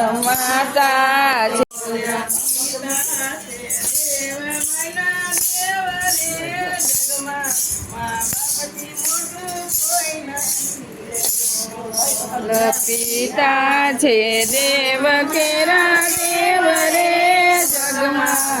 માતા છે પિતા છે દેવ કેરા દેવ રે જગમાં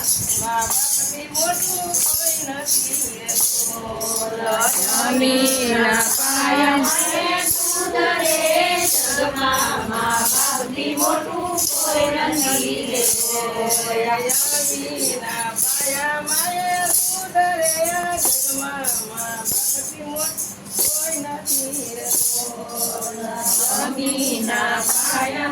મા બાપથી મોટું કોઈ નથી અને આ તારો ના દે માંથી સુકામાં સુડાવ્યા રે અમીના પાયા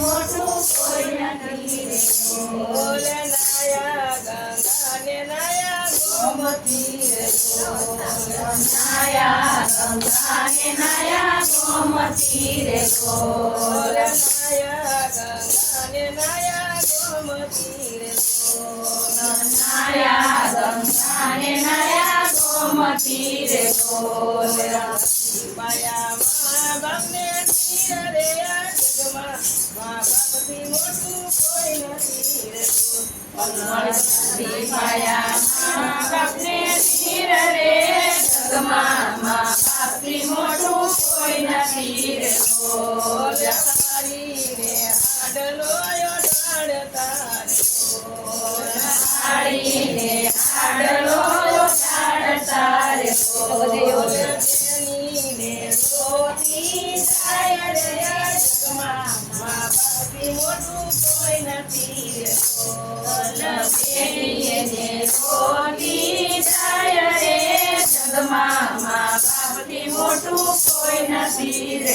મોટું કોઈ નથી બોલે નાયા ગંગા ગોમતી રે બોલે માયા મા બાપને નીર રે, જગમાં મા બાપથી મોટું કોઈ નથી રે બોલે મોટું કોઈ નથી રે.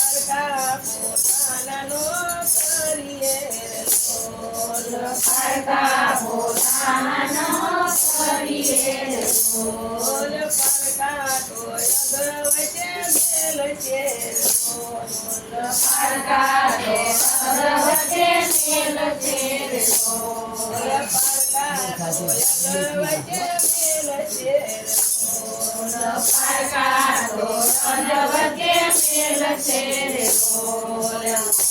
બોલ પારકા તો અગવચે મેલ છે બોલ પારકા તો અગવચે મેલ છે પારકા તો રંજ વચ્ચે મેલ છે રે બોલ